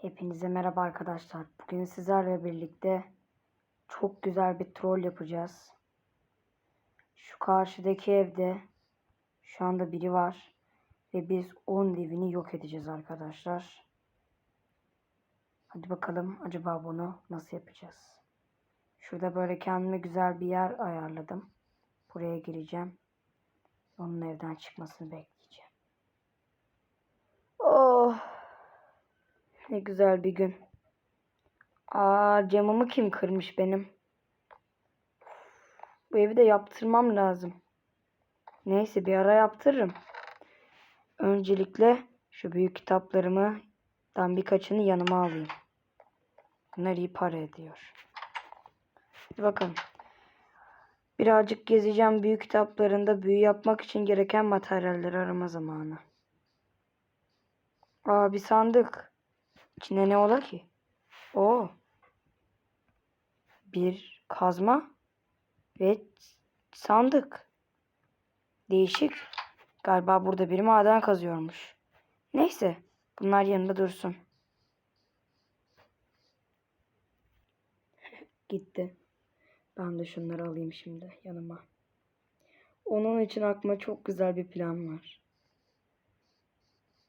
Hepinize merhaba arkadaşlar. Bugün sizlerle birlikte çok güzel bir troll yapacağız. Şu karşıdaki evde şu anda biri var ve biz 10 evini yok edeceğiz arkadaşlar. Hadi bakalım acaba bunu nasıl yapacağız? Şurada böyle kendime güzel bir yer ayarladım. Buraya gireceğim. Onun evden çıkmasını bekleyeceğim. Ne güzel bir gün. Aa camımı kim kırmış benim? Bu evi de yaptırmam lazım. Neyse bir ara yaptırırım. Öncelikle şu büyük kitaplarımı dan birkaçını yanıma alayım. Bunlar iyi para ediyor. Hadi bakalım. Birazcık gezeceğim büyük kitaplarında büyü yapmak için gereken materyalleri arama zamanı. Aa bir sandık. İçinde ne ola ki? O. Bir kazma ve sandık. Değişik. Galiba burada biri maden kazıyormuş. Neyse. Bunlar yanında dursun. Gitti. Ben de şunları alayım şimdi yanıma. Onun için aklıma çok güzel bir plan var.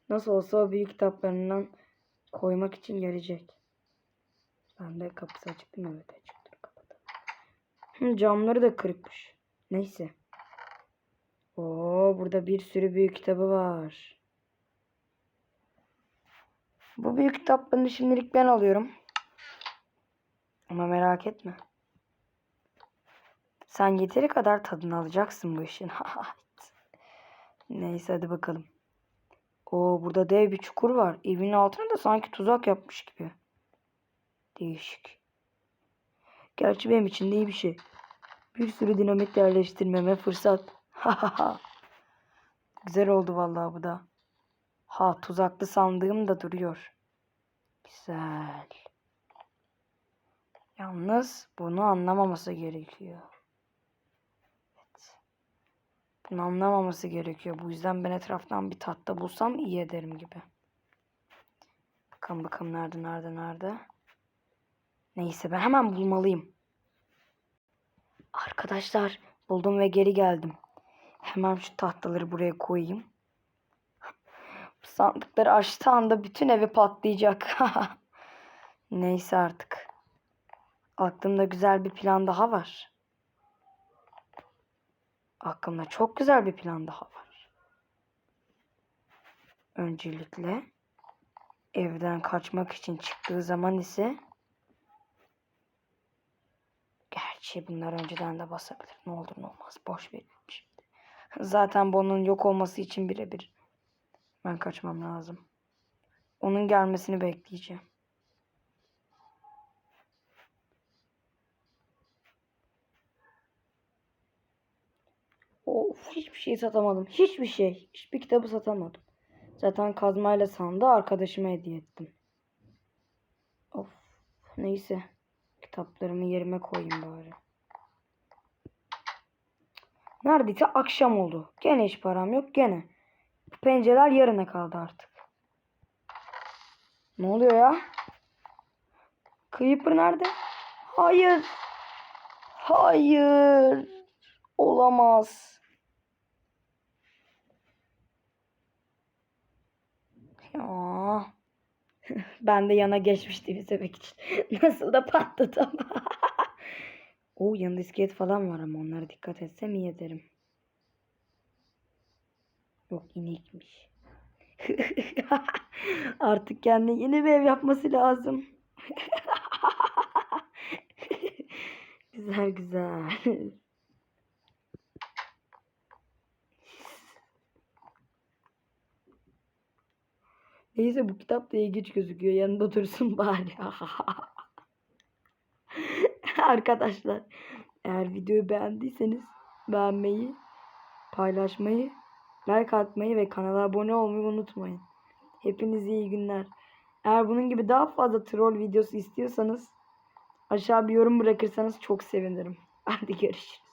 Nasıl olsa o büyük kitaplarından koymak için gelecek. Ben de kapısı açık değil mi? Evet açıktır kapatalım. Hı, camları da kırıkmış. Neyse. Oo burada bir sürü büyük kitabı var. Bu büyük kitaplarını şimdilik ben alıyorum. Ama merak etme. Sen yeteri kadar tadını alacaksın bu işin. Neyse hadi bakalım. Oo burada dev bir çukur var. Evin altına da sanki tuzak yapmış gibi. Değişik. Gerçi benim için de iyi bir şey. Bir sürü dinamit yerleştirmeme fırsat. Güzel oldu vallahi bu da. Ha tuzaklı sandığım da duruyor. Güzel. Yalnız bunu anlamaması gerekiyor. Bunu anlamaması gerekiyor. Bu yüzden ben etraftan bir tahta bulsam iyi ederim gibi. Bakalım bakalım nerede nerede nerede. Neyse ben hemen bulmalıyım. Arkadaşlar buldum ve geri geldim. Hemen şu tahtaları buraya koyayım. Sandıkları açtığı anda bütün evi patlayacak. Neyse artık. Aklımda güzel bir plan daha var. Aklımda çok güzel bir plan daha var. Öncelikle evden kaçmak için çıktığı zaman ise Gerçi bunlar önceden de basabilir. Ne olur ne olmaz. Boş verin şimdi. Zaten bunun yok olması için birebir. Ben kaçmam lazım. Onun gelmesini bekleyeceğim. Of hiçbir şey satamadım. Hiçbir şey. Hiçbir kitabı satamadım. Zaten kazmayla sandığı arkadaşıma hediye ettim. Of neyse. Kitaplarımı yerime koyayım bari. Neredeyse akşam oldu. Gene hiç param yok gene. Pencereler yarına kaldı artık. Ne oluyor ya? Creeper nerede? Hayır. Hayır. Olamaz. Ya. ben de yana geçmiştim izlemek için. Nasıl da patladım. o yanında iskelet falan var ama onlara dikkat etsem iyi ederim. Yok inekmiş. Artık kendine yeni bir ev yapması lazım. güzel güzel. Neyse bu kitap da ilginç gözüküyor. Yanında dursun bari. Arkadaşlar eğer videoyu beğendiyseniz beğenmeyi, paylaşmayı, like atmayı ve kanala abone olmayı unutmayın. Hepinize iyi günler. Eğer bunun gibi daha fazla troll videosu istiyorsanız aşağı bir yorum bırakırsanız çok sevinirim. Hadi görüşürüz.